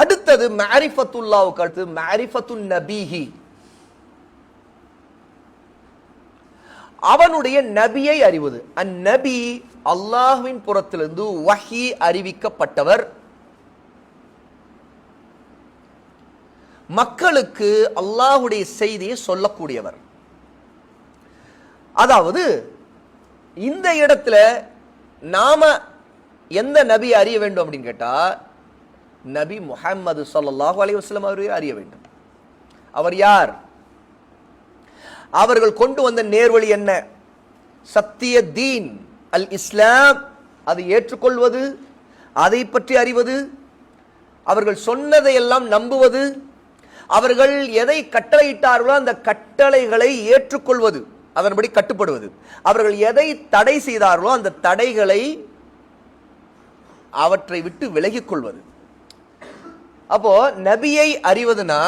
அடுத்தது மேரிஃபத்துல்லாவுக்கு அடுத்து மேரிஃபத்து நபிஹி. அவனுடைய நபியை அறிவது. அந்நபி அல்லாஹ்வின் புறத்திலிருந்து வஹி அறிவிக்கப்பட்டவர். மக்களுக்கு அல்லாஹுடைய செய்தியை சொல்லக்கூடியவர். அதாவது இந்த இடத்துல நாம எந்த நபி அறிய வேண்டும் அப்படின்னு கேட்டா நபி முஹம்மது சல்லாஹு அலைஹி வஸல்லம் அவரை அறிய வேண்டும். அவர் யார்? அவர்கள் கொண்டு வந்த நேர்வழி என்ன? சத்திய தீன் அல் இஸ்லாம். அதை ஏற்றுக்கொள்வது அதை பற்றி அறிவது அவர்கள் சொன்னதை எல்லாம் நம்புவது அவர்கள் எதை கட்டளையிட்டார்களோ அந்த கட்டளைகளை ஏற்றுக்கொள்வது அதன்படி கட்டுப்படுவது. அவர்கள் எதை தடை செய்தார்களோ அந்த தடைகளை அவற்றை விட்டு விலகிக் கொள்வது. அப்போ நபியை அறிவதுனா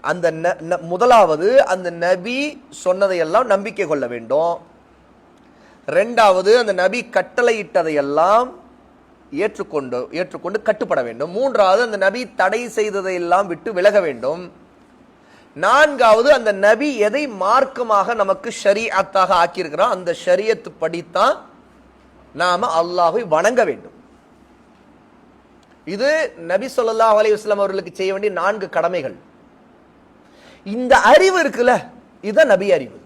அந்த ந- ந- முதலாவது அந்த நபி சொன்னதையெல்லாம் நம்பிக்கை கொள்ள வேண்டும். ரெண்டாவது அந்த நபி கட்டளையிட்டதையெல்லாம் ஏற்றுக்கொண்டு ஏற்றுக்கொண்டு கட்டுப்பட வேண்டும். மூன்றாவது அந்த நபி தடை செய்ததையெல்லாம் விட்டு விலக வேண்டும். நான்காவது அந்த நபி எதை மார்க்கமாக நமக்கு ஷரியத்தாக ஆக்கியிருக்கிறான் அந்த ஷரியத்து படித்தான் நாம அல்லாஹை வணங்க வேண்டும். இது நபி சொல்லா அலைஹி அவர்களுக்கு செய்ய வேண்டிய நான்கு கடமைகள். இந்த அறிவு இருக்குல்ல இதுதான் நபி அறிவு.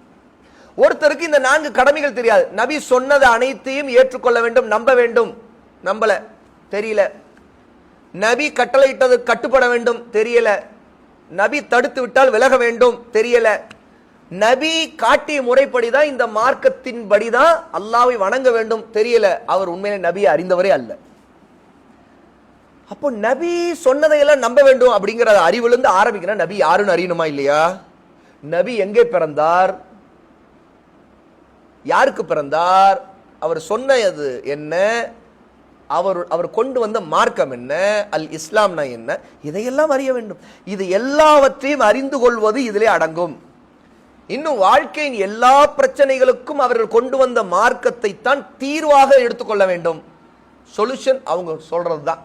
ஒருத்தருக்கு இந்த நான்கு கடமைகள் தெரியாது. நபி சொன்னது அனைத்தையும் ஏற்றுக்கொள்ள வேண்டும் நம்ப வேண்டும். நம்பல தெரியல. நபி கட்டளையிட்டது கட்டுப்பட வேண்டும் தெரியல. நபி தடுத்து விட்டால் விலக வேண்டும் தெரியல. நபி காட்டிய முறைப்படி தான் இந்த மார்க்கத்தின் படிதான் அல்லாவை வணங்க வேண்டும் தெரியல. அவர் உண்மையிலே நபியை அறிந்தவரே அல்ல. அப்போ நபி சொன்னதையெல்லாம் நம்ப வேண்டும் அப்படிங்கிற அறிவிலிருந்து ஆரம்பிக்கிற நபி யாருன்னு அறியணுமா இல்லையா? நபி எங்கே பிறந்தார்? யாருக்கு பிறந்தார்? அவர் சொன்னது என்ன? அவர் அவர் கொண்டு வந்த மார்க்கம் என்ன? அல் இஸ்லாம்னா என்ன? இதையெல்லாம் அறிய வேண்டும். இது எல்லாவற்றையும் அறிந்து கொள்வது இதிலே அடங்கும். இன்னும் வாழ்க்கையின் எல்லா பிரச்சனைகளுக்கும் அவர்கள் கொண்டு வந்த மார்க்கத்தை தான் தீர்வாக எடுத்துக்கொள்ள வேண்டும். சொல்யூஷன் அவங்க சொல்றது தான்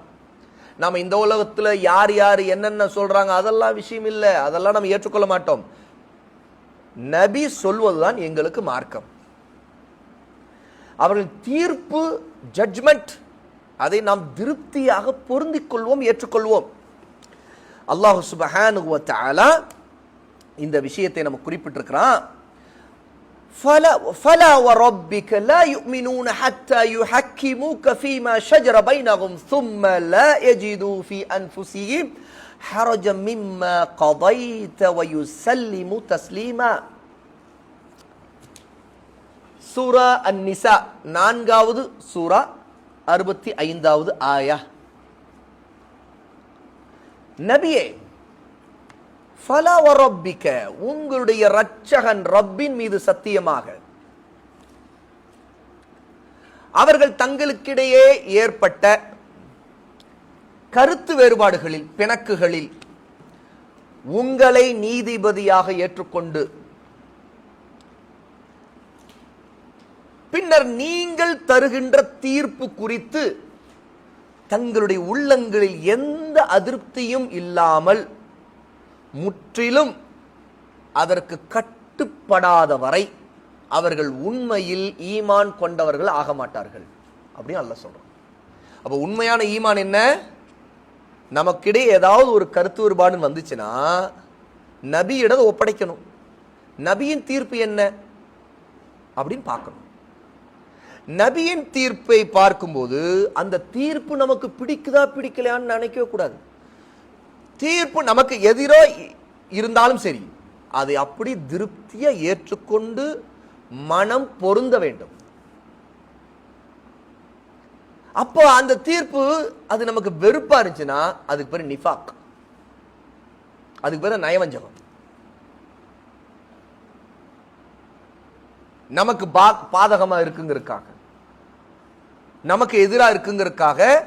நம்ம இந்த உலகத்தில் யார் யார் என்னென்ன சொல்றாங்க அதெல்லாம் விஷயம் இல்லை. அதெல்லாம் நம்ம ஏற்றுக்கொள்ள மாட்டோம். நபி சொல்வதுதான் எங்களுக்கு மார்க்கம். அவர்கள் தீர்ப்பு ஜட்ஜ்மெண்ட் அதை நாம் திருப்தியாக பொருந்திக் கொள்வோம் ஏற்றுக்கொள்வோம். அல்லாஹ் சுபஹானு இந்த விஷயத்தை நம்ம குறிப்பிட்டிருக்கிறான். فلا فلا وربك لا يؤمنون حتى يحكموك فيما شجر بينهم ثم لا يجدوا في انفسهم حرجا مما قضيت ويسلموا تسليما சூரா அந்நிசா நான்காவது சூரா அறுபத்தி ஐந்தாவது ஆயா நபியே ஃபலவரப்பிக்க உங்களுடைய ரட்சகன் ரப்பின் மீது சத்தியமாக. அவர்கள் தங்களுக்கிடையே ஏற்பட்ட கருத்து வேறுபாடுகளில் பிணக்குகளில் உங்களை நீதிபதியாக ஏற்றுக்கொண்டு பின்னர் நீங்கள் தருகின்ற தீர்ப்பு குறித்து தங்களுடைய உள்ளங்களில் எந்த அதிருப்தியும் இல்லாமல் முற்றிலும் அதற்கு கட்டுப்படாத வரை அவர்கள் உண்மையில் ஈமான் கொண்டவர்கள் ஆக மாட்டார்கள். அப்படின்னு அல்ல சொல்கிறோம் அப்ப உண்மையான ஈமான் என்ன? நமக்கிடையே ஏதாவது ஒரு கருத்து வேறுபாடு வந்துச்சுன்னா நபியிடம் ஒப்படைக்கணும். நபியின் தீர்ப்பு என்ன? அப்படின்னு பார்க்கணும். நபியின் தீர்ப்பை பார்க்கும்போது அந்த தீர்ப்பு நமக்கு பிடிக்குதா பிடிக்கலையான்னு நினைக்கவே கூடாது. தீர்ப்பு நமக்கு எதிரோ இருந்தாலும் சரி அதை அப்படி திருப்தியை ஏற்றுக்கொண்டு மனம் பொருந்த வேண்டும். அப்போ அந்த தீர்ப்பு அது நமக்கு வெறுப்பா இருந்துச்சுன்னா அதுக்கு பேரு நிஃபாக். அதுக்கு பேர் நயவஞ்சகம். நமக்கு பா- பாதகமா இருக்குங்கிறதுக்காக நமக்கு எதிரா இருக்குங்கிறதுக்காக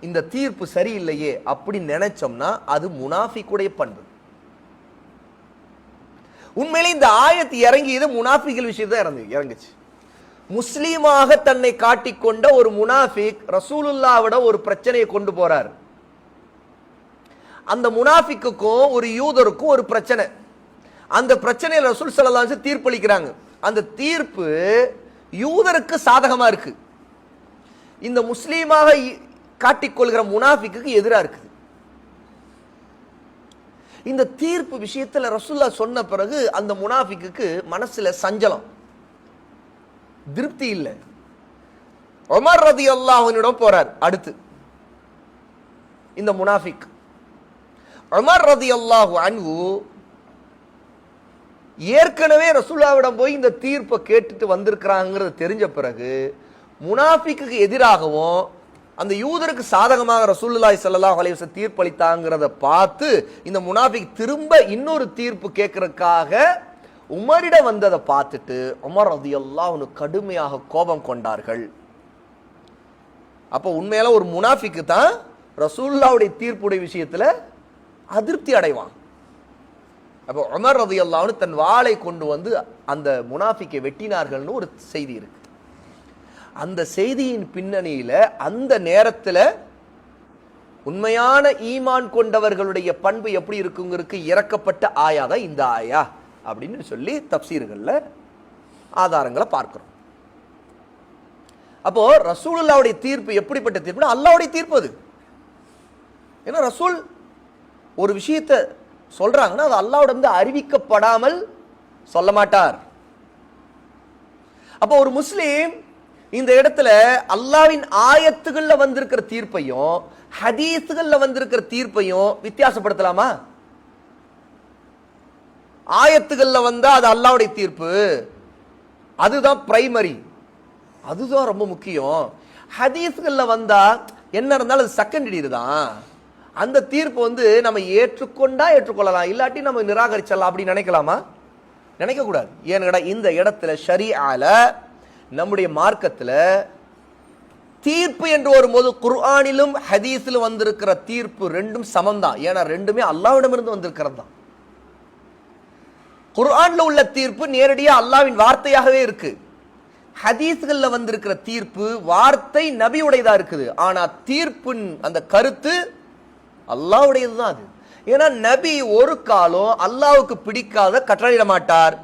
இந்த தீர்ப்பு சரியில்லையே அப்படி நினைச்சோம்னா அது முனாஃபிக்குடைய பண்பு. உண்மையிலே இந்த ஆயத்து இறங்கியது முனாஃபிகள் விஷயத்தை இறங்கு இறங்குச்சு. முஸ்லீமாக தன்னை காட்டிக்கொண்ட ஒரு முனாஃபிக் ரசூலுல்லாவிட ஒரு பிரச்சனையை கொண்டு போறார். அந்த முனாஃபிக்குக்கும் ஒரு யூதருக்கும் ஒரு பிரச்சனை. அந்த பிரச்சனையில் ரசூல் ஸல்லல்லாஹு தீர்ப்பளிக்கிறாங்க. அந்த தீர்ப்பு யூதருக்கு சாதகமா இருக்கு. இந்த முஸ்லீமாக காட்டிக்கொள்கிற முனாஃபிக்கு எதிராக இருக்குது. இந்த தீர்ப்பு விஷயத்தில் ரசுல்லா சொன்ன பிறகு அந்த முனாஃபிக்கு மனசில் சஞ்சலம். திருப்தி இல்லை. ஒமர் ரதி அல்லாஹ்வினிடம் போறார் அடுத்து. இந்த முனாஃபிக். ஒமர் ரதி அல்லாஹு அன்பு ஏற்கனவே ரசுல்லாவிடம் போய் இந்த தீர்ப்பை கேட்டுட்டு வந்திருக்கிறாங்கிறது தெரிஞ்ச பிறகு முனாஃபிக்கு எதிராகவும் அந்த யூதருக்கு சாதகமாக ரசூல்லாய் ஸல்லல்லாஹு அலைஹி தீர்ப்பளித்தாங்கிறத பார்த்து இந்த முனாஃபிக் திரும்ப இன்னொரு தீர்ப்பு கேட்கறதுக்காக உமரிடம் வந்ததை பார்த்துட்டு உமர் ரதியல்லாஹு அன்ஹு கடுமையாக கோபம் கொண்டார்கள். அப்போ உண்மையில ஒரு முனாஃபிக்கு தான் ரசூல்லாவுடைய தீர்ப்புடைய விஷயத்தில் அதிருப்தி அடைவான். அப்போ உமர் ரதி அல்லாவுன்னு தன் வாளை கொண்டு வந்து அந்த முனாஃபிக்கை வெட்டினார்கள்னு ஒரு செய்தி இருக்கு. அந்த செய்தியின் பின்னணியில அந்த நேரத்துல உண்மையான ஈமான் கொண்டவர்களுடைய பண்பு எப்படி இருக்குங்கிறதுக்கு இறக்கப்பட்ட ஆயா தான் இந்த ஆயா அப்படின்னு சொல்லி தப்சீர்களில் ஆதாரங்களை பார்க்கிறோம். அப்போ ரசூலுல்லாவுடைய தீர்ப்பு எப்படிப்பட்ட தீர்ப்பு அல்லாவுடைய தீர்ப்பு அது. ஏன்னா ரசூல் ஒரு விஷயத்தை சொல்றாங்கன்னா அது அல்லாவிடம் அறிவிக்கப்படாமல் சொல்ல மாட்டார். அப்போ ஒரு முஸ்லீம் இந்த இடத்துல அல்லாவின் ஆயத்துகள்ல வந்திருக்கிற தீர்ப்பையும் ஹதீஸுகளில் வந்திருக்கிற தீர்ப்பையும் வித்தியாசப்படுத்தலாமா? ஆயத்துகள்ல வந்தா அது அல்லாவுடைய தீர்ப்பு. அதுதான் பிரைமரி அதுதான் ரொம்ப முக்கியம். ஹதீஸ்களில் வந்தா என்ன இருந்தாலும் அது செகண்டரி தான். அந்த தீர்ப்பு வந்து நம்ம ஏற்றுக்கொண்டா ஏற்றுக்கொள்ளலாம். இல்லாட்டி நம்ம நிராகரிச்சிடலாம். அப்படின்னு நினைக்கலாமா? நினைக்க கூடாது ஏன்னு இந்த இடத்துல ஷரீஆல நம்முடைய மார்க்கத்துல தீர்ப்பு என்று வரும்போது குர்ஆனிலும் ஹதீஸிலும் வந்திருக்கிற தீர்ப்பு ரெண்டும் சமம்தான். ஏன்னா ரெண்டுமே அல்லாவிடமிருந்து வந்திருக்கிறது தான் குர்ஆனில் உள்ள தீர்ப்பு நேரடியாக அல்லாவின் வார்த்தையாகவே இருக்கு. ஹதீஸ்கள்ல வந்திருக்கிற தீர்ப்பு வார்த்தை நபியுடையதா இருக்குது. ஆனால் தீர்ப்பின் அந்த கருத்து அல்லாஹ்வுடையது தான் அது. ஏன்னா நபி ஒரு காலம் அல்லாவுக்கு பிடிக்காத கட்டளையிட மாட்டார்.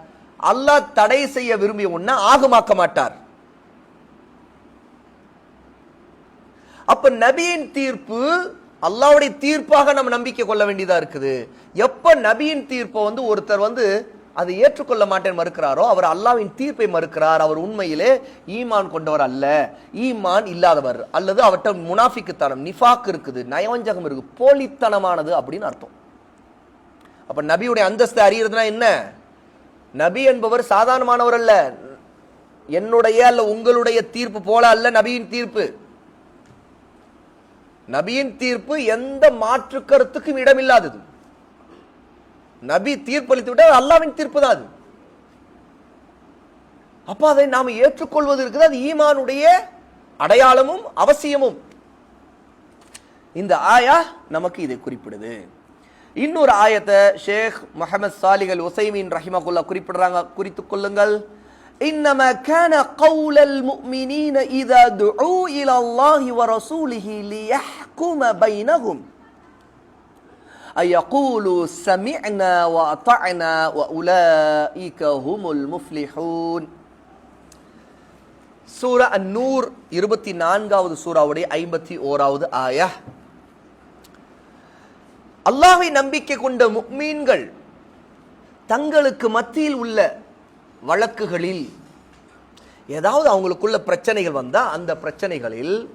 அல்லாஹ் தடை செய்ய விரும்பிய ஒன்ன ஆகமாக்க மாட்டார். அப்ப நபியின் தீர்ப்பு அல்லாவுடைய தீர்ப்பாக நம்ம நம்பிக்கை கொள்ள வேண்டியதா இருக்குது. எப்ப நபியின் தீர்ப்பை வந்து ஒருத்தர் வந்து அதை ஏற்றுக்கொள்ள மாட்டேன் மறுக்கிறாரோ அவர் அல்லாவின் தீர்ப்பை மறுக்கிறார். அவர் உண்மையிலே ஈமான் கொண்டவர் அல்ல. ஈமான் இல்லாதவர் அல்லது அவர்கிட்ட முனாஃபிக்குத்தனம் நிஃபாக் இருக்குது நயவஞ்சகம் இருக்கு போலித்தனமானது அப்படின்னு அர்த்தம். அப்ப நபியுடைய அந்தஸ்து அறியறதுனா என்ன? நபி என்பவர் சாதாரணமானவர் அல்ல. என்னுடைய அல்ல உங்களுடைய தீர்ப்பு போல அல்ல நபியின் தீர்ப்பு. நபியின் தீர்ப்பு எந்த மாற்று கருத்துக்கும் இடமில்லாதது. நபி தீர்ப்பளித்து விட்டால் அல்லாவின் தீர்ப்பு தான் அது. அப்ப அதை நாம் ஏற்றுக்கொள்வது இருக்குது அது ஈமானுடைய அடையாளமும் அவசியமும். இந்த ஆயா நமக்கு இதை குறிப்பிடுது. இன்னொரு ஆயத்தை ஷேக் முஹம்மது சாலிகல் உசைமின் ரஹிமகுல்லா குறிப்பிடுறாங்க குறித்துக் கொள்ளுங்கள் إنما كان قول المؤمنين إذا دعوا إلى الله ورسوله ليحكم بينهم أن يقولوا سمعنا وأطعنا وأولئك هم المفلحون சூரா அந்நூர் இருபத்தி நான்காவது சூறாவுடைய ஐம்பத்தி ஓராவது ஆயா அல்லாஹை நம்பிக்கை கொண்ட முக்மீன்கள் தங்களுக்கு மத்தியில் உள்ள வழக்குகளில் ஏதாவது அவங்களுக்குள்ள பிரச்சனைகள் வந்தால் அந்த பிரச்சனைகளில்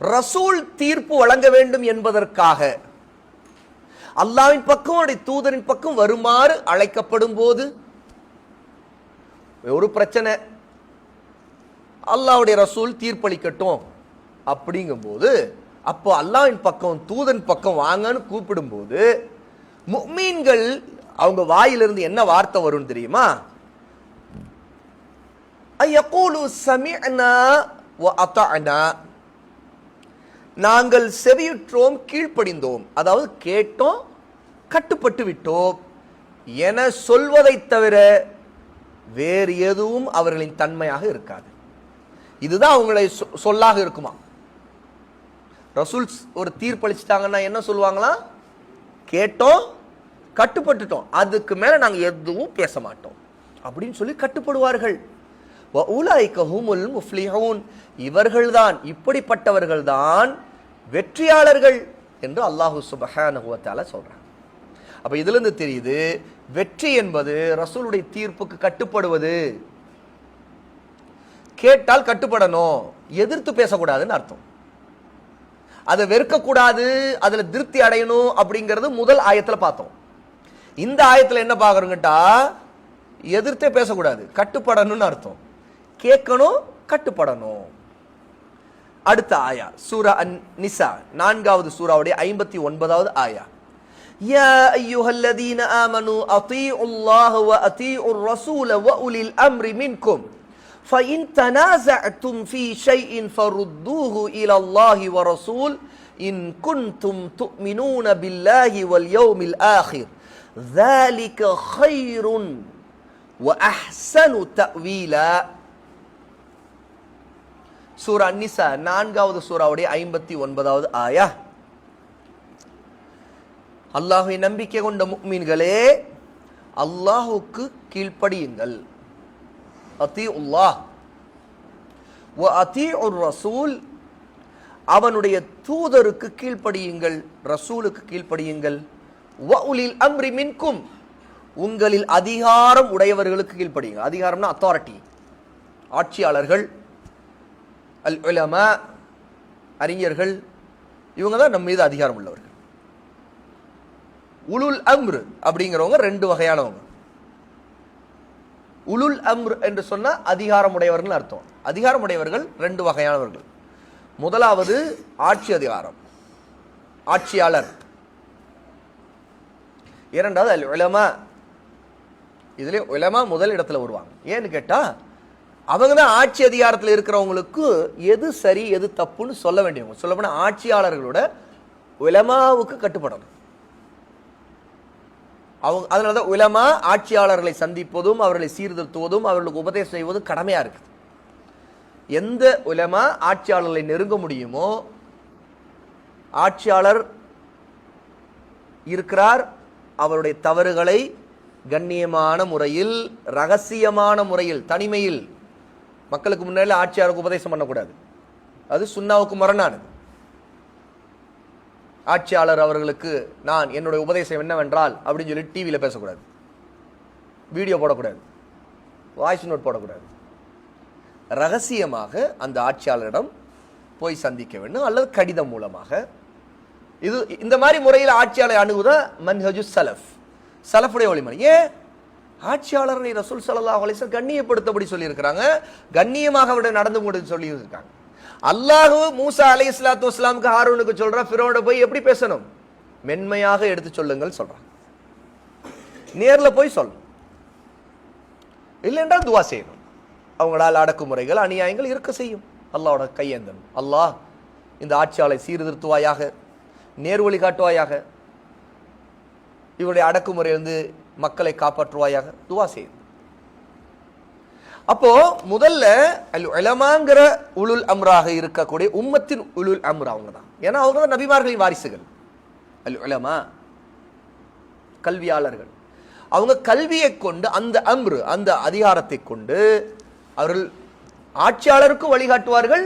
ரசூல் தீர்ப்பு வழங்க வேண்டும் என்பதற்காக அல்லாவின் பக்கம் அவருடைய தூதரின் பக்கம் வருமாறு அழைக்கப்படும் போது ஒரு பிரச்சனை. அல்லாவுடைய ரசூல் தீர்ப்பளிக்கட்டும் அப்படிங்கும்போது அப்போ அல்லாவின் பக்கம் தூதன் பக்கம் வாங்கன்னு கூப்பிடும்போது முக்மீன்கள் அவங்க வாயிலிருந்து என்ன வார்த்தை வரும் தெரியுமா? ஐயகூலு சமிஅனா வ அத்தஅனா நாங்கள் செவியுற்றோம் கீழ்ப்படிந்தோம். அதாவது கேட்டோம் கட்டுப்பட்டு விட்டோம். என சொல்வதை தவிர வேறு எதுவும் அவர்களின் தன்மையாக இருக்காது. இதுதான் அவங்களை சொ- சொல்லாக இருக்குமா? ரசூல்ஸ் ஒரு தீர்ப்பளிச்சிட்டாங்கன்னா என்ன சொல்லுவாங்களாம் கேட்டோம் கட்டுப்பட்டுட்டோம். அதுக்கு மேலே நாங்கள் எதுவும் பேச மாட்டோம். அப்படின்னு சொல்லி கட்டுப்படுவார்கள். உலாய்க ஹுமுல் முஃப்லிஹூன். இவர்கள்தான் இப்படிப்பட்டவர்கள்தான் வெற்றியாளர்கள் என்று அல்லாஹு சுபஹானஹு சொல்கிறாங்க அப்போ இதுலேருந்து தெரியுது வெற்றி என்பது ரசூலுடைய தீர்ப்புக்கு கட்டுப்படுவது. கேட்டால் கட்டுப்படணும் எதிர்த்து பேசக்கூடாதுன்னு அர்த்தம். அதை வெறுக்கக்கூடாது அதுல திருப்தி அடையணும் அப்படிங்கிறது முதல் ஆயத்துல பார்த்தோம் இந்த ஆயத்துல என்ன பார்க்கறோங்கட்டா எதிர்த்தே பேசக்கூடாது கட்டுப்படணும்னு அர்த்தம் கேட்கணும் கட்டுப்படணும் அடுத்த ஆயா சூரா அன் நிசா நான்காவது சூராவுடைய ஐம்பத்தி ஒன்பதாவது ஆயா يا أيها الذين آمنوا أطيعوا الله وأطيعوا الرسول وأولي الأمر منكم فإن تنازعتم في شيء فردوه إلى الله ورسول إن كنتم تؤمنون بالله واليوم الآخر ذلك خير وأحسن تأويلا சூரா நிசா நான்காவது சூறாவுடைய ஐம்பத்தி ஒன்பதாவது ஆயா அல்லாஹை நம்பிக்கை கொண்ட முக்மீன்களே அல்லாஹுக்கு கீழ்ப்படியுங்கள் அத்தி உல்லாஹ் வ அத்தி ஒரு ரசூல் அவனுடைய தூதருக்கு கீழ்ப்படியுங்கள் ரசூலுக்கு கீழ்ப்படியுங்கள். வ உலில் அம்ரி மின்கும் உங்களில் அதிகாரம் உடையவர்களுக்கு கீழ்ப்படியுங்க அதிகாரம்னா அத்தாரிட்டி ஆட்சியாளர்கள் அல் உலமா அறிஞர்கள் இவங்க தான் நம்ம மீது அதிகாரம் உள்ளவர்கள். உலுல் அம்ரு அப்படிங்கிறவங்க ரெண்டு வகையானவங்க. உலுல் அம்ரு என்று சொன்னால் அதிகாரமுடையவர்கள் அர்த்தம். அதிகாரமுடையவர்கள் ரெண்டு வகையானவர்கள். முதலாவது ஆட்சி அதிகாரம். ஆட்சியாளர். இரண்டாவது அல் உலமா. இதுல உலமா முதல் இடத்துல வருவாங்க. ஏன்னு கேட்டால் அவங்க தான் ஆட்சி அதிகாரத்தில் இருக்கிறவங்களுக்கு எது சரி எது தப்புன்னு சொல்ல வேண்டியவங்க. சொல்ல ஆட்சியாளர்களோட உலமாவுக்கு கட்டுப்படணும். அவங்க அதனால தான் உலமா ஆட்சியாளர்களை சந்திப்பதும் அவர்களை சீர்திருத்துவதும் அவர்களுக்கு உபதேசம் செய்வதும் கடமையாக இருக்குது. எந்த உலமா ஆட்சியாளர்களை நெருங்க முடியுமோ ஆட்சியாளர் இருக்கிறார் அவருடைய தவறுகளை கண்ணியமான முறையில் ரகசியமான முறையில் தனிமையில் மக்களுக்கு முன்னாடி ஆட்சியாளருக்கு உபதேசம் பண்ணக்கூடாது. அது சுண்ணாவுக்கு முரணானது. ஆட்சியாளர் அவர்களுக்கு நான் என்னுடைய உபதேசம் என்னவென்றால் அப்படின்னு சொல்லி டிவியில் பேசக்கூடாது. வீடியோ போடக்கூடாது. வாய்ஸ் நோட் போடக்கூடாது. ரகசியமாக அந்த ஆட்சியாளரிடம் போய் சந்திக்க வேண்டும் அல்லது கடிதம் மூலமாக. இது இந்த மாதிரி முறையில் ஆட்சியாளரை அணுகுதான் மன்ஹஜு சலஃப். சலஃபுடைய வழிமுறை. ஏன்? ஆட்சியாளரை ரசூல் சல்லல்லாஹு அலிசன் கண்ணியப்படுத்தபடி சொல்லியிருக்கிறாங்க. கண்ணியமாக அவருடைய நடந்து கொண்டு சொல்லியிருக்காங்க. அல்லாஹு மூசா அலை இஸ்லாத்து வஸ்லாமுக்கு ஹாரூனுக்கு சொல்றான் ஃபிரோட போய் எப்படி பேசணும்? மென்மையாக எடுத்து சொல்லுங்கள் சொல்றான் நேர்ல போய் சொல். இல்லை என்றால் துவா செய்யணும். அவங்களால் அடக்குமுறைகள் அநியாயங்கள் இருக்க செய்யும். அல்லாவோட கையேந்தன் அல்லாஹ் இந்த ஆட்சியாளை சீர்திருத்துவாயாக நேர்வழி காட்டுவாயாக இவருடைய அடக்குமுறையிலிருந்து மக்களை காப்பாற்றுவாயாக துவா செய்யும். அப்போ முதல்ல அல் உலமாங்கிற உலுல் அம்ராக இருக்கக்கூடிய உம்மத்தின் உளுல் அம்ரா அவங்க தான் ஏன்னா அவங்க தான் நபிமார்களின் வாரிசுகள். அல் இளமா கல்வியாளர்கள். அவங்க கல்வியை கொண்டு அந்த அம்ரு அந்த அதிகாரத்தை கொண்டு அவர்கள் ஆட்சியாளருக்கும் வழிகாட்டுவார்கள்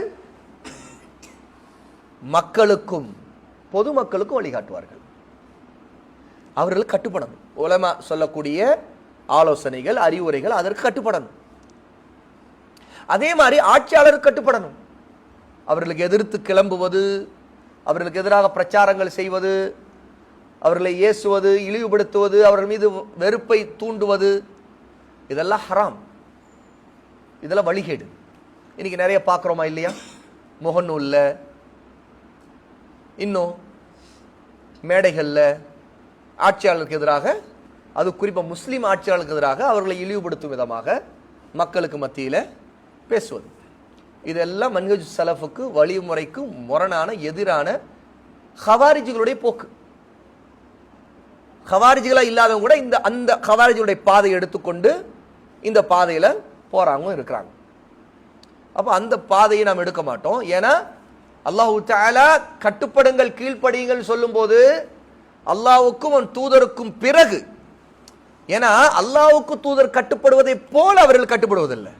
மக்களுக்கும் பொதுமக்களுக்கும் வழிகாட்டுவார்கள். அவர்கள் கட்டுப்படணும். உலமா சொல்லக்கூடிய ஆலோசனைகள் அறிவுரைகள் அதற்கு கட்டுப்படணும். அதே மாதிரி ஆட்சியாளர் கட்டுப்படணும். அவர்களுக்கு எதிர்த்து கிளம்புவது அவர்களுக்கு எதிராக பிரச்சாரங்கள் செய்வது அவர்களை ஏசுவது இழிவுபடுத்துவது அவர்கள் மீது வெறுப்பை தூண்டுவது இதெல்லாம் ஹராம். இதெல்லாம் வழிகேடு. இன்னைக்கு நிறைய பார்க்குறோமா இல்லையா? முகநூலில் இன்னும் மேடைகளில் ஆட்சியாளருக்கு எதிராக அது குறிப்பாக முஸ்லீம் ஆட்சியாளருக்கு எதிராக அவர்களை இழிவுபடுத்தும் விதமாக மக்களுக்கு மத்தியில் பேசுவது. இதெல்லாம் மன்ஹஜ் சலஃபுக்கு வழிமுறைக்கு முரணான எதிரான ஹவாரிஜிகளுடைய போக்கு. ஹவாரிஜிகளாக இல்லாதவங்க கூட இந்த அந்த ஹவாரிஜிகளுடைய பாதையை எடுத்துக்கொண்டு இந்த பாதையில் போறாங்க இருக்கிறாங்க. அப்போ அந்த பாதையை நாம் எடுக்க மாட்டோம். ஏன்னா அல்லாஹு தாலா கட்டுப்படுங்கள் கீழ்ப்படியுங்கள் சொல்லும்போது அல்லாவுக்கும் அவன் தூதருக்கும் பிறகு ஏன்னா அல்லாவுக்கு தூதர் கட்டுப்படுவதை போல் அவர்கள் கட்டுப்படுவதில்லை.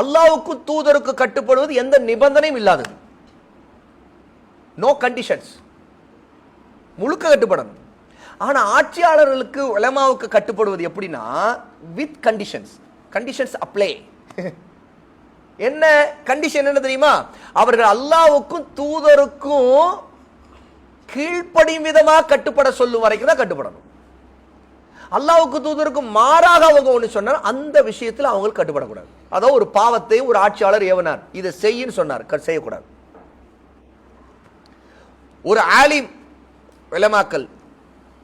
அல்லாவுக்கு தூதருக்கு கட்டுப்படுவது எந்த நிபந்தனையும் இல்லாதது. நோ கண்டிஷன்ஸ் முழுக்க கட்டுப்படணும் ஆனா ஆட்சியாளர்களுக்கு உலமாவுக்கு கட்டுப்படுவது எப்படின்னா வித் கண்டிஷன்ஸ் கண்டிஷன்ஸ் அப்ளை என்ன கண்டிஷன் என்ன தெரியுமா? அவர்கள் அல்லாவுக்கும் தூதருக்கும் கீழ்ப்படியும் விதமாக கட்டுப்பட சொல்லும் வரைக்கும் தான் கட்டுப்படணும். அல்லாவுக்கு தூதருக்கும் மாறாக அவங்க ஒண்ணு சொன்னார் அந்த விஷயத்துல அவங்க கட்டுப்படக்கூடாது. அதோ ஒரு பாவத்தை ஒரு ஆட்சியாளர் ஏவனார் இதை செய்யின்னு சொன்னார் செய்யக்கூடாது. ஒரு ஆலிம் விலமாக்கல்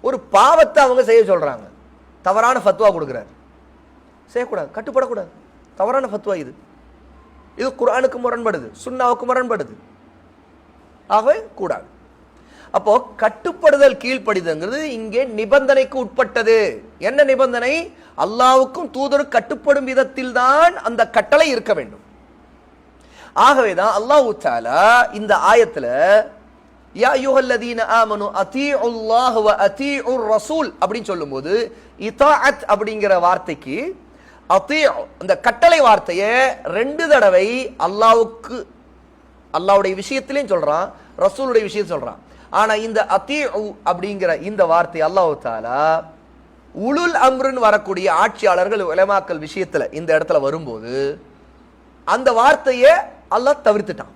ஒரு பாவத்தை அவங்க செய்ய சொல்றாங்க. தவறான ஃபத்வா கொடுக்குறாரு. செய்யக்கூடாது கட்டுப்படக்கூடாது. தவறான ஃபத்வா இது. இது குரானுக்கு முரண்படுது சுண்ணாவுக்கு முரண்படுது. ஆகவே கூடாது. அப்போ கட்டுப்படுதல் கீழ்ப்படிதல்ங்கிறது இங்கே நிபந்தனைக்கு உட்பட்டது. என்ன நிபந்தனை? அல்லாவுக்கும் தூதரும் கட்டுப்படும் விதத்தில் தான் அந்த கட்டளை இருக்க வேண்டும். ஆகவேதான் அல்லாஹ் தாலா இந்த ஆயத்துல யா அய்யுஹல்லதீன ஆமனு அதீஉல்லாஹ் வ அதீஉர் ரசூல் அப்படின்னு சொல்லும்போது இதாஅத் அப்படிங்கிற வார்த்தைக்கு அதீஉ அந்த கட்டளை வார்த்தையை ரெண்டு தடவை அல்லாவுக்கு அல்லாவுடைய விஷயத்திலையும் சொல்றான் ரசூலுடைய விஷயம் சொல்றான். ஆனா இந்த அதீஉ அப்படிங்கிற இந்த வார்த்தை அல்லாஹ் தாலா உளுல் அம்ருன்னு வரக்கூடிய ஆட்சியாளர்கள் உலமாக்கல் விஷயத்துல இந்த இடத்துல வரும்போது அந்த வார்த்தையை அல்லாஹ் தவிர்த்துட்டான்.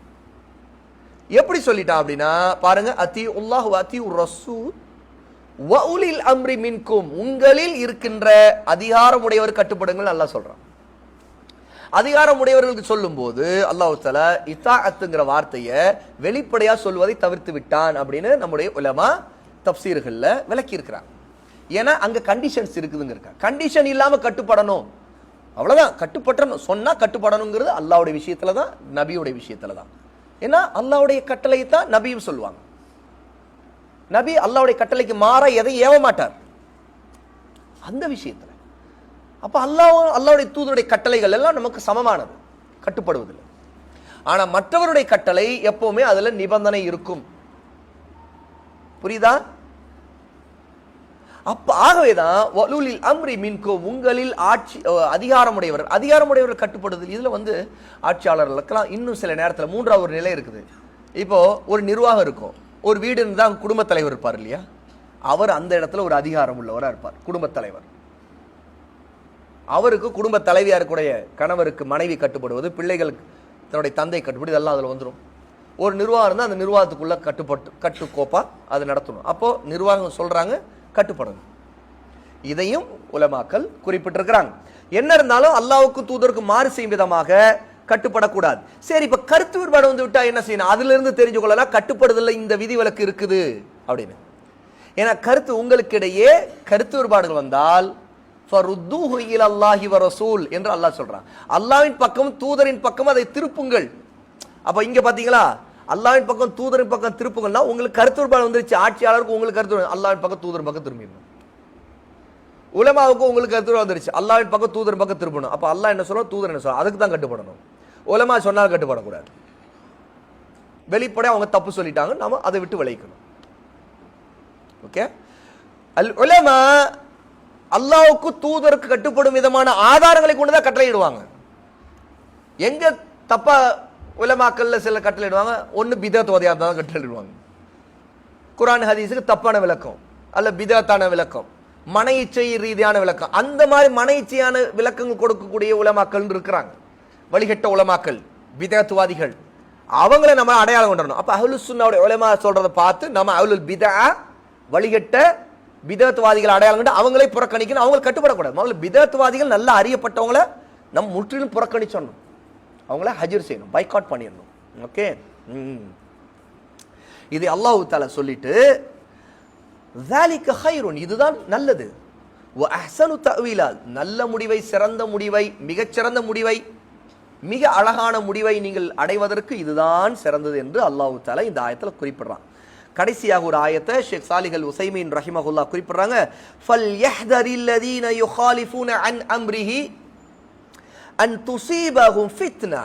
எப்படி சொல்லிட்டான் அப்படின்னா பாருங்க அத்தி உல்லாஹ் அத்தி ரசூல் வஉலில் அம்ரி மின்கும் உங்களில் இருக்கின்ற அதிகாரமுடையவர் கட்டுப்படுங்கள் நல்லா சொல்றான். அதிகாரம் உடையவர்களுக்கு சொல்லும் போது அல்லாஹ் இசா அத்துங்கிற வார்த்தையை வெளிப்படையா சொல்வதை தவிர்த்து விட்டான் அப்படின்னு நம்முடைய உலமா தப்சீர்கள்ல விளக்கி இருக்கிறாங்க ஏன்னா அங்க கண்டிஷன்ஸ் இருக்குதுங்க இருக்கா? கண்டிஷன் இல்லாம கட்டுப்படணும். அவ்வளவுதான். கட்டுப்பட்டணும். சொன்னா கட்டுப்படணுங்கிறது அல்லாவுடைய விஷயத்துல தான் நபியுடைய விஷயத்துல தான். ஏன்னா அல்லாவுடைய கட்டளையை தான் நபியும் சொல்லுவாங்க. நபி அல்லாவுடைய கட்டளைக்கு மாற எதையும் ஏவ மாட்டார். அந்த விஷயத்துல. அப்போ அல்லாஹ் அல்லாவுடைய தூதருடைய கட்டளைகள் எல்லாம் நமக்கு சமமானது. கட்டுப்படுவதில்லை. ஆனால் மற்றவருடைய கட்டளை எப்பவுமே அதில் நிபந்தனை இருக்கும். புரியுதா? அப்ப ஆகவேதான் வலூலில் அம்ரி மின்கோ உங்களில் ஆட்சி அதிகாரமுடையவர். அதிகாரமுடையவர் கட்டுப்படுதல் இதுல வந்து ஆட்சியாளர்களுக்கெல்லாம் இன்னும் சில நேரத்தில் மூன்றாவது ஒரு நிலை இருக்குது. இப்போ ஒரு நிர்வாகம் இருக்கும். ஒரு வீடு இருந்தால் குடும்பத் தலைவர் இருப்பார் இல்லையா? அவர் அந்த இடத்துல ஒரு அதிகாரம் உள்ளவராக இருப்பார். குடும்பத் தலைவர். அவருக்கு குடும்ப தலைவியாக இருக்கக்கூடிய கணவருக்கு மனைவி கட்டுப்படுவது பிள்ளைகளுக்கு தன்னுடைய தந்தை கட்டுப்படி இதெல்லாம் அதில் வந்துடும் ஒரு நிர்வாகம் இருந்தால் அந்த நிர்வாகத்துக்குள்ளே கட்டுப்பட்டு கட்டுக்கோப்பாக அது நடத்தணும். அப்போது நிர்வாகம் சொல்கிறாங்க கட்டுப்படணும் இதையும் உலமாக்கல் குறிப்பிட்டிருக்கிறாங்க. என்ன இருந்தாலும் அல்லாஹ்வுக்கு தூதருக்கு மாறு செய்யும் விதமாக கட்டுப்படக்கூடாது. சரி இப்போ கருத்து வேறுபாடு வந்து விட்டால் என்ன செய்யணும்? அதுலேருந்து தெரிஞ்சு கொள்ளலாம் கட்டுப்படுதலில் இந்த விதிவிலக்கு இருக்குது அப்படின்னு. ஏன்னா கருத்து உங்களுக்கிடையே கருத்து வேறுபாடுகள் வந்தால் ஃபருத்தூஹு அல்லாஹி வ ரசூல் என்று அல்லாஹ் சொல்றான். அல்லாவின் பக்கம் தூதரின் பக்கம் அதை திருப்புங்கள். அப்ப இங்க பாத்தீங்களா? அல்லாவின் பக்கம் தூதரின் பக்கம் திருப்புங்கள்னா உங்களுக்கு கருத்து வந்துருச்சு. ஆட்சியாளருக்கு உங்களுக்கு கருத்து அல்லாவின் அல்லாஹ்வின் பக்கம் தூதர் பக்கம் திரும்பிடணும். உலமாவுக்கு உங்களுக்கு கருத்து வந்துருச்சு. அல்லாஹ்வின் பக்கம் தூதர் பக்கம் திருப்பணும் அப்ப அல்லாஹ் என்ன சொல்லணும் தூதர் என்ன சொல்றோம் அதுக்கு தான் கட்டுப்படணும். உலமா சொன்னால் கட்டுப்படக்கூடாது. வெளிப்படையா அவங்க தப்பு சொல்லிட்டாங்க. நாம அதை விட்டு விளைக்கணும் ஓகே அல் உலமா அல்லாவுக்கு தூதருக்கு கட்டுப்படும் விதமான ஆதாரங்களை கொண்டு தான் கட்டளையிடுவாங்க. எங்க தப்பா உலமாக்கல்ல சில கட்டளையிடுவாங்க ஒன்னு பிதத்துவதையா தான் கட்டளையிடுவாங்க. குரான் ஹதீஸுக்கு தப்பான விளக்கம் அல்ல பிதத்தான விளக்கம் மன இச்சை ரீதியான விளக்கம். அந்த மாதிரி மன இச்சையான விளக்கங்கள் கொடுக்கக்கூடிய உலமாக்கள் இருக்கிறாங்க. வழிகட்ட உலமாக்கள் பிதத்துவாதிகள் அவங்கள நம்ம அடையாளம் கொண்டுறணும் அப்ப அஹ்லு சுன்னாவுடைய உலமா சொல்றதை பார்த்து நம்ம அஹ்லுல் பிதா வழிகட்ட பிதத்துவாதிகள் அடையாளம் கண்டு அவங்களே புறக்கணிக்கணும். அவங்களை கட்டுப்படக்கூடாது. முதல்ல பிதத்துவாதிகள் நல்லா அறியப்பட்டவங்கள நம்ம முற்றிலும் புறக்கணிச்சிடணும். அவங்கள ஹஜர் செய்யணும். பைக்காட் பண்ணிடணும். ஓகே இது அல்லாஹு தாலா சொல்லிட்டு வேலிக்கு ஹைரோன் இதுதான் நல்லது. அஹசனு தவிலால் நல்ல முடிவை சிறந்த முடிவை மிகச்சிறந்த முடிவை மிக அழகான முடிவை நீங்கள் அடைவதற்கு இதுதான் சிறந்தது என்று அல்லாஹு தாலா இந்த ஆயத்தில் குறிப்பிடுறான். கடைசியாக ஒரு ஆயத்தை ஷேக் சாலிகல் உசைமீன் ரஹிமஹுல்லா குறிப்பிடுறாங்க. ஃபல் யஹ்தரில்லதீன யுஹாலிஃபூன அன் அம்ரிஹி அன் துசீபஹும் ஃபித்னா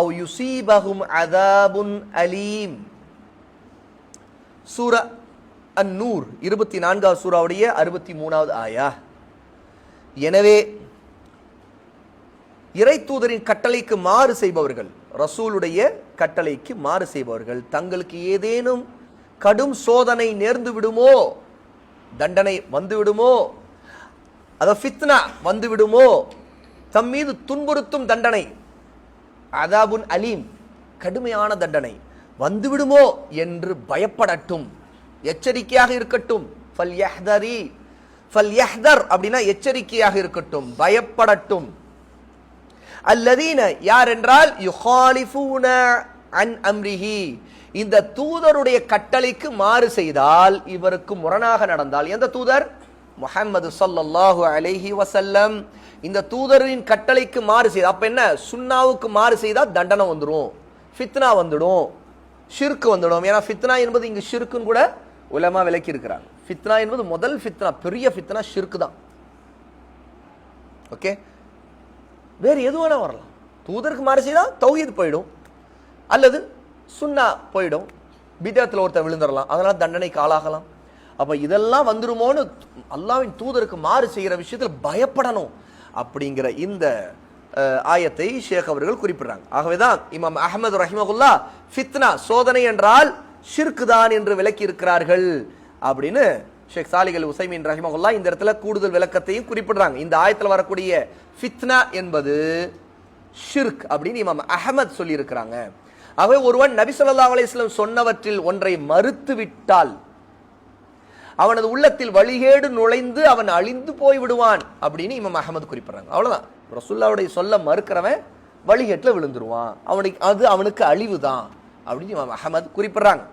அவ் யுசீபஹும் அதாபுன் அலீம். சூர அன் நூர் இருபத்தி நான்காவது சூறாவுடைய அறுபத்தி மூணாவது ஆயா. எனவே இறை தூதரின் கட்டளைக்கு மாறு செய்பவர்கள் ரசூலுடைய கட்டளைக்கு மாறு செய்பவர்கள் தங்களுக்கு ஏதேனும் கடும் சோதனை நேர்ந்து விடுமோ? தண்டனை வந்து விடுமோ? ஃபித்னா வந்து விடுமோ? தம் மீது துன்புறுத்தும் தண்டனை. அதாபுன் அலீம் கடுமையான தண்டனை. வந்து விடுமோ என்று பயப்படட்டும். எச்சரிக்கையாக இருக்கட்டும். ஃபல் யஹ்தரி. ஃபல் யஹ்தர் அப்படின்னா எச்சரிக்கையாக இருக்கட்டும். பயப்படட்டும். அல்லதீன யார் என்றால் யுஹாலிஃபூன. An Amriki. இந்த தூதருடைய கட்டளைக்கு மாறு செய்தால் இவருக்கு முரணாக நடந்தால் எந்த தூதர்? முஹம்மது சல்லல்லாஹு அலைஹி வசல்லம் இந்த தூதரின் கட்டளைக்கு மாறு செய்த அப்ப என்ன? சுன்னாவுக்கு மாறு செய்தால் தண்டனை வந்துடும் ஃபித்னா வந்துடும் ஷிர்க் வந்துடும். ஏன்னா ஃபித்னா என்பது இங்கு ஷிர்க்குன்னு கூட உலமா விலக்கி இருக்கிறாங்க ஃபித்னா என்பது முதல் ஃபித்னா பெரிய ஃபித்னா ஷிர்க் தான். ஓகே? வேறு எது வேணால் வரலாம். தூதருக்கு மாறு செய்தால் தௌஹீத் போயிடும். அல்லது சுன்னா போயிடும். பிதத்தில் ஒருத்தர் விழுந்துடலாம். அதனால் தண்டனைக்கு ஆளாகலாம். அப்போ இதெல்லாம் வந்துருமோன்னு அல்லாவின் தூதருக்கு மாறு செய்கிற விஷயத்தில் பயப்படணும் அப்படிங்கிற இந்த ஆயத்தை ஷேக் அவர்கள் குறிப்பிடுறாங்க. ஆகவே தான் இமாம் அஹமது ரஹிமகுல்லா ஃபித்னா சோதனை என்றால் ஷிர்கு தான் என்று விளக்கி இருக்கிறார்கள் அப்படின்னு ஷேக் சாலிகள் உசைமின் ரஹிமகுல்லா இந்த இடத்துல கூடுதல் விளக்கத்தையும் குறிப்பிடுறாங்க. இந்த ஆயத்தில் வரக்கூடிய ஃபித்னா என்பது ஷிர்க் அப்படின்னு இமாம் அஹமத் சொல்லியிருக்கிறாங்க. ஆகவே ஒருவன் நபி சொல்லா அலைஹி சொன்னவற்றில் ஒன்றை மறுத்து விட்டால் அவனது உள்ளத்தில் வழிகேடு நுழைந்து அவன் அழிந்து போய் விடுவான் அப்படின்னு இமாம் அகமது குறிப்பிடுறாங்க. அவ்வளோதான் ரசுல்லாவுடைய சொல்ல மறுக்கிறவன் வழிகேட்டில் விழுந்துருவான். அவனுக்கு அது அவனுக்கு அழிவு தான் அப்படின்னு இமாம் அகமது குறிப்பிடுறாங்க.